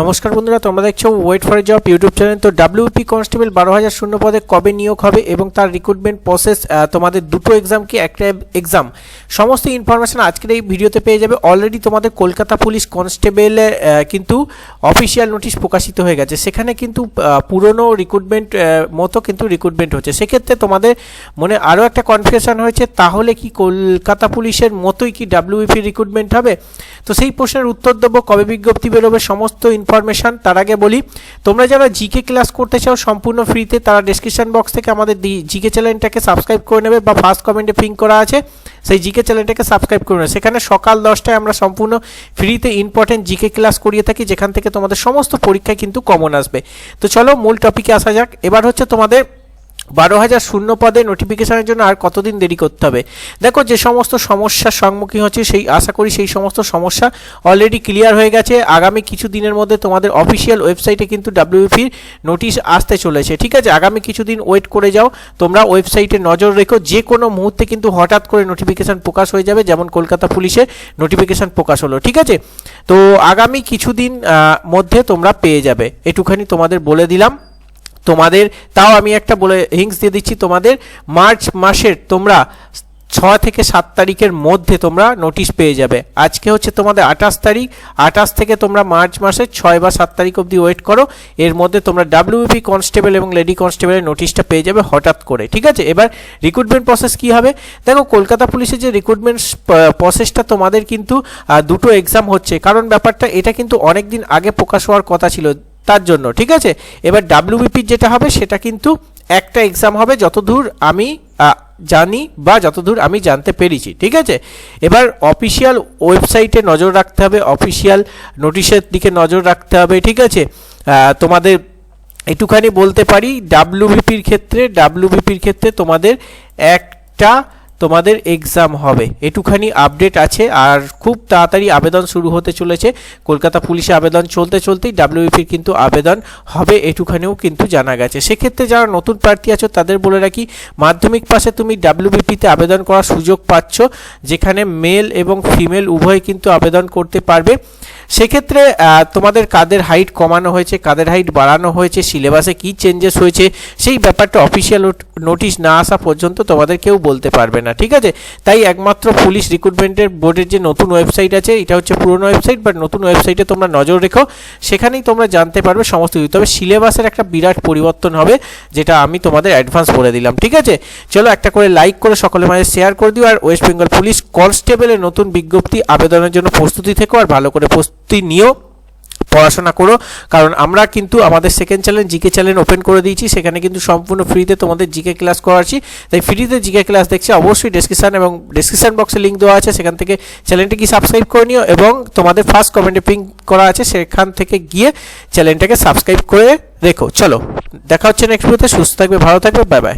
নমস্কার বন্ধুরা, তোমরা দেখছ wait for job YouTube channel তো ডাব্লিউপি কনস্টেবল বারো হাজার শূন্য পদে কবে নিয়োগ হবে এবং তার রিক্রুটমেন্ট প্রসেস তোমাদের দুটো এক্সাম কি, একটা এক্সাম সমস্ত ইনফরমেশন আজকের এই ভিডিওতে পেয়ে যাবে। অলরেডি তোমাদের কলকাতা পুলিশ কনস্টেবলের কিন্তু অফিসিয়াল নোটিশ প্রকাশিত হয়ে গেছে। সেখানে কিন্তু পুরনো রিক্রুটমেন্ট মতো কিন্তু রিক্রুটমেন্ট হচ্ছে। সেক্ষেত্রে তোমাদের মনে আরও একটা কনফিউশন হয়েছে, তাহলে কি কলকাতা পুলিশের মতোই কি ডাব্লিউপি রিক্রুটমেন্ট হবে? তো সেই প্রশ্নের উত্তর দেবো। কবে বিজ্ঞপ্তি বেরোবে? সমস্ত ইনফরমেশন, তার আগে বলি, তোমরা যারা জিকে ক্লাস করতে চাও, সম্পূর্ণ ফ্রিতে তারা ডিসক্রিপশান বক্স থেকে আমাদের জিকে চ্যানেলটাকে সাবস্ক্রাইব করে নেবে বা ফার্স্ট কমেন্টে পিং করা আছে, সেই জিকে চ্যানেলটাকে সাবস্ক্রাইব করে নেবে। সেখানে সকাল দশটায় আমরা সম্পূর্ণ ফ্রিতে ইম্পর্টেন্ট জিকে ক্লাস করিয়ে থাকি, যেখান থেকে তোমাদের সমস্ত পরীক্ষায় কিন্তু কমন আসবে। তো চলো, মূল টপিকে আসা যাক। এবার হচ্ছে তোমাদের বারো হাজার শূন্য পদে নোটিফিকেশনের জন্য আর কতদিন দেরি করতে হবে? দেখো, যে সমস্ত সমস্যার সম্মুখীন হচ্ছে সেই, আশা করি সেই সমস্ত সমস্যা অলরেডি ক্লিয়ার হয়ে গেছে। আগামী কিছু দিনের মধ্যে তোমাদের অফিসিয়াল ওয়েবসাইটে কিন্তু ডাব্লিউপির নোটিশ আসতে চলেছে। ঠিক আছে? আগামী কিছুদিন ওয়েট করে যাও। তোমরা ওয়েবসাইটে নজর রেখো। যে কোনো মুহূর্তে কিন্তু হঠাৎ করে নোটিফিকেশান প্রকাশ হয়ে যাবে। যেমন কলকাতা পুলিশে নোটিফিকেশান প্রকাশ হলো। ঠিক আছে? তো আগামী কিছুদিন মধ্যে তোমরা পেয়ে যাবে। এটুখানি তোমাদের বলে দিলাম। তোমাদের, তাও আমি একটা বলে হিংস দিয়ে দিচ্ছি, তোমাদের মার্চ মাসের তোমরা ছ থেকে সাত তারিখের মধ্যে তোমরা নোটিশ পেয়ে যাবে। আজকে হচ্ছে তোমাদের আঠাশ তারিখ, আঠাশ থেকে তোমরা মার্চ মাসের ছয় বা সাত তারিখ অবধি ওয়েট করো, এর মধ্যে তোমরা ডাব্লিউপি কনস্টেবল এবং লেডি কনস্টেবলের নোটিশটা পেয়ে যাবে হঠাৎ করে, ঠিক আছে? এবার রিক্রুটমেন্ট প্রসেস কি হবে? দেখো, কলকাতা পুলিশের যে রিক্রুটমেন্ট প্রসেসটা তোমাদের কিন্তু দুটো এক্সাম হচ্ছে। কারণ ব্যাপারটা, এটা কিন্তু অনেক দিন আগে প্রকাশ হওয়ার কথা ছিল। তার জন্য, ঠিক আছে? এবার ডাব্লিউবিপির যেটা হবে, সেটা কিন্তু একটা এক্সাম হবে যতদূর আমি জানি বা যতদূর আমি জানতে পেরেছি, ঠিক আছে? এবার অফিসিয়াল ওয়েবসাইটে নজর রাখতে হবে অফিসিয়াল নোটিশের দিকে নজর রাখতে হবে, ঠিক আছে? তোমাদের একটুখানি বলতে পারি ডাব্লিউবিপির ক্ষেত্রে ডাব্লিউবিপির ক্ষেত্রে তোমাদের একটা তোমাদের এক্সাম হবে। এটুখানি আপডেট আছে আর খুব তাড়াতাড়ি আবেদন শুরু হতে চলেছে। কলকাতা পুলিশে আবেদন চলতে চলতেই ডাব্লিউপির কিন্তু আবেদন হবে এটুখানিও কিন্তু জানা গেছে। সেক্ষেত্রে যারা নতুন প্রার্থী আছো, তাদের বলে রাখি, মাধ্যমিক পাশে তুমি ডাব্লিউবিপিতে আবেদন করার সুযোগ পাচ্ছ, যেখানে মেল এবং ফিমেল উভয় কিন্তু আবেদন করতে পারবে। সেক্ষেত্রে তোমাদের কাদের হাইট কমানো হয়েছে, কাদের হাইট বাড়ানো হয়েছে সিলেবাসে কি চেঞ্জেস হয়েছে, সেই ব্যাপারটা অফিসিয়াল নোটিশ না আসা পর্যন্ত তোমাদের কেউ বলতে পারবে না, ঠিক আছে? তাই একমাত্র পুলিশ রিক্রুটমেন্টের বোর্ডের যে নতুন ওয়েবসাইট আছে, এটা হচ্ছে পুরনো ওয়েবসাইট বাট নতুন ওয়েবসাইটে তোমরা নজর রেখো, সেখানেই তোমরা জানতে পারবে সমস্ত কিছু। তবে সিলেবাসের একটা বিরাট পরিবর্তন হবে, যেটা আমি তোমাদের অ্যাডভান্স বলে দিলাম, ঠিক আছে? চলো একটা করে লাইক করে সকলের মাঝে শেয়ার করে দিও, আর ওয়েস্ট বেঙ্গল পুলিশ কনস্টেবলের নতুন বিজ্ঞপ্তি আবেদনের জন্য প্রস্তুতি থেকো, আর ভালো করে প্রস্তুতি নিও পড়াশোনা করো। কারণ আমরা কিন্তু আমাদের second channel GK channel open করে দিয়েছি। সেখানে কিন্তু সম্পূর্ণ ফ্রিতে তোমাদের জিকে ক্লাস করাচ্ছি তাই ফ্রিতে জিকে ক্লাস দেখছি, অবশ্যই ডেসক্রিপশন এবং ডেসক্রিপশন বক্সে লিঙ্ক দেওয়া আছে। সেখান থেকে চ্যানেলটিকে সাবস্ক্রাইব করে নিও এবং তোমাদের ফার্স্ট কমেন্টে পিং করা আছে। সেখান থেকে গিয়ে চ্যানেলটাকে সাবস্ক্রাইব করে রেখো। চলো, দেখা হচ্ছে নেক্সট ভিডিওতে সুস্থ থাকবে, ভালো থাকবে বাই বাই